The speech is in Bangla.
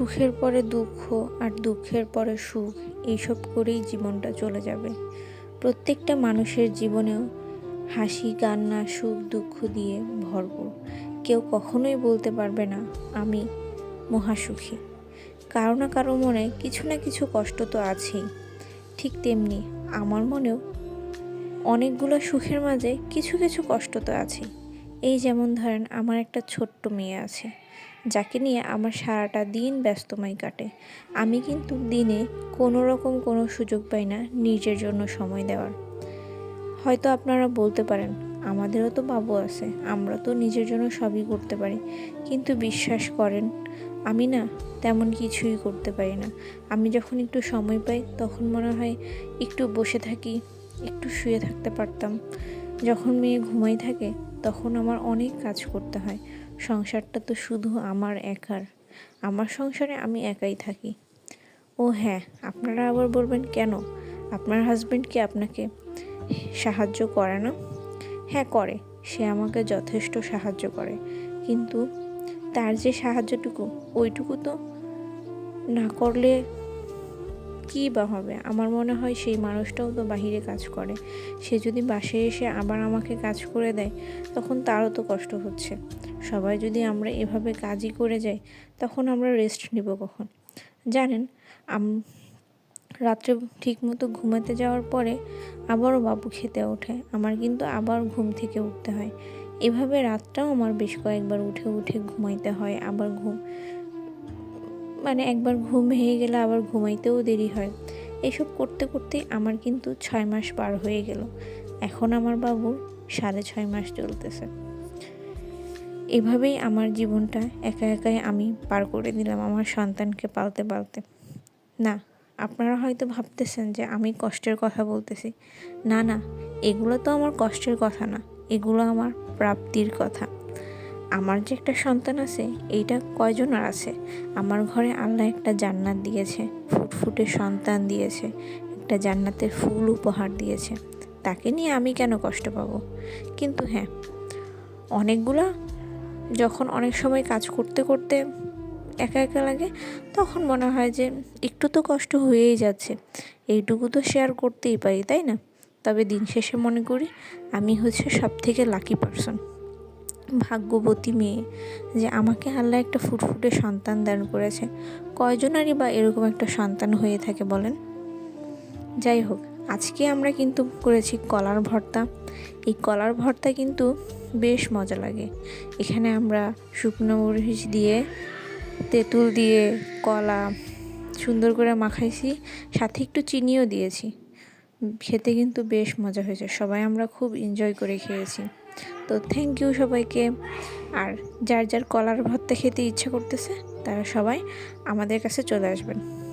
সুখের পরে দুঃখ আর দুঃখের পরে সুখ, এইসব করেই জীবনটা চলে যাবে। প্রত্যেকটা মানুষের জীবনেও হাসি, কান্না, সুখ, দুঃখ দিয়ে ভরপুর কেউ কখনোই বলতে পারবে না, আমি মহাসুখী। কারও না কারও মনে কিছু না কিছু কষ্ট তো আছেই। ঠিক তেমনি আমার মনেও অনেকগুলো সুখের মাঝে কিছু কিছু কষ্ট তো আছেই। এই যেমন ধরেন, আমার একটা ছোট্ট মেয়ে আছে। যাকে নিয়ে আমার সারাটা দিন ব্যস্তময় কাটে। আমি কিন্তু দিনে কোনো রকম কোনো সুযোগ পাই না নিজের জন্য সময় দেওয়ার। হয়তো আপনারা বলতে পারেন, আমাদেরও তো বাবু আছে, আমরা তো নিজের জন্য সবই করতে পারি। কিন্তু বিশ্বাস করেন, আমি না তেমন কিছুই করতে পারি না। আমি যখন একটু সময় পাই, তখন মনে হয় একটু বসে থাকি, একটু শুয়ে থাকতে পারতাম। যখন মেয়ে ঘুমাই থাকে, তখন আমার অনেক কাজ করতে হয়। সংসারটা তো শুধু আমার একার। আমার সংসারে আমি একাই থাকি। ও হ্যাঁ আপনারা আবার বলবেন কেন? আপনার হাজব্যান্ড কি আপনাকে সাহায্য করে না? হ্যাঁ করে। সে আমাকে যথেষ্ট সাহায্য করে। কিন্তু তার যে সাহায্যটুকু, ওইটুকু তো না করলে কী বা হবে? আমার মনে হয় সেই মানুষটাও তো বাহিরে কাজ করে। সে যদি বাসে এসে আবার আমাকে কাজ করে দেয়, তখন তারও তো কষ্ট হচ্ছে। সবাই যদি আমরা এভাবে কাজই করে যাই, তখন আমরা রেস্ট নিব কখন? জানেন রাত্রে ঠিকমতো ঘুমাতে যাওয়ার পরে আবারও বাবু খেতে ওঠে। আমার কিন্তু আবার ঘুম থেকে উঠতে হয়। এভাবে রাতটাও আমার বেশ কয়েকবার উঠে উঠে ঘুমাইতে হয়। আবার ঘুম মানে একবার ঘুম ভেঙে গেলে আবার ঘুমাইতেও দেরি হয়। এসব করতে করতে আমার কিন্তু ছয় মাস পার হয়ে গেল। এখন আমার বাবুর সাড়ে ছয় মাস চলতেছে। এভাবেই আমার জীবনটা একা একাই আমি পার করে দিলাম আমার সন্তানকে পালতে পালতে। না, আপনারা হয়তো ভাবতেছেন যে আমি কষ্টের কথা বলতেছি। না না, এগুলো তো আমার কষ্টের কথা না। এগুলো আমার প্রাপ্তির কথা। আমার যে একটা সন্তান আছে, এইটা কয়জন আর আছে? আমার ঘরে আল্লাহ একটা জান্নাত দিয়েছে, ফুটফুটে সন্তান দিয়েছে, একটা জান্নাতের ফুল উপহার দিয়েছে। তাকে নিয়ে আমি কেন কষ্ট পাবো? কিন্তু হ্যাঁ অনেকগুলা যখন অনেক সময় কাজ করতে করতে একা একা লাগে, তখন মনে হয় যে একটু তো কষ্ট হয়েই যাচ্ছে। এইটুকু তো শেয়ার করতেই পারি, তাই না? তবে দিন শেষে মনে করি, আমি হচ্ছে সব থেকে লাকি পারসন ভাগ্যবতী মেয়ে যে আমাকে আল্লাহ একটা ফুটফুটে সন্তান দান করেছে। কয়জনারই বা এরকম একটা সন্তান হয়ে থাকে বলেন? যাই হোক, আজকে আমরা কিন্তু করেছি কলার ভর্তা। এই কলার ভর্তা কিন্তু বেশ মজা লাগে। এখানে আমরা শুকনো মরিচ দিয়ে, তেঁতুল দিয়ে, কলা সুন্দর করে মাখাইছি, সাথে একটু চিনিও দিয়েছি। খেতে কিন্তু বেশ মজা হয়েছে। সবাই আমরা খুব এনজয় করে খেয়েছি। তো থ্যাংক ইউ সবাইকে। আর যার যার কলার ভর্তা খেতে ইচ্ছা করতেছে, তারা সবাই আমাদের কাছে চলে আসবেন।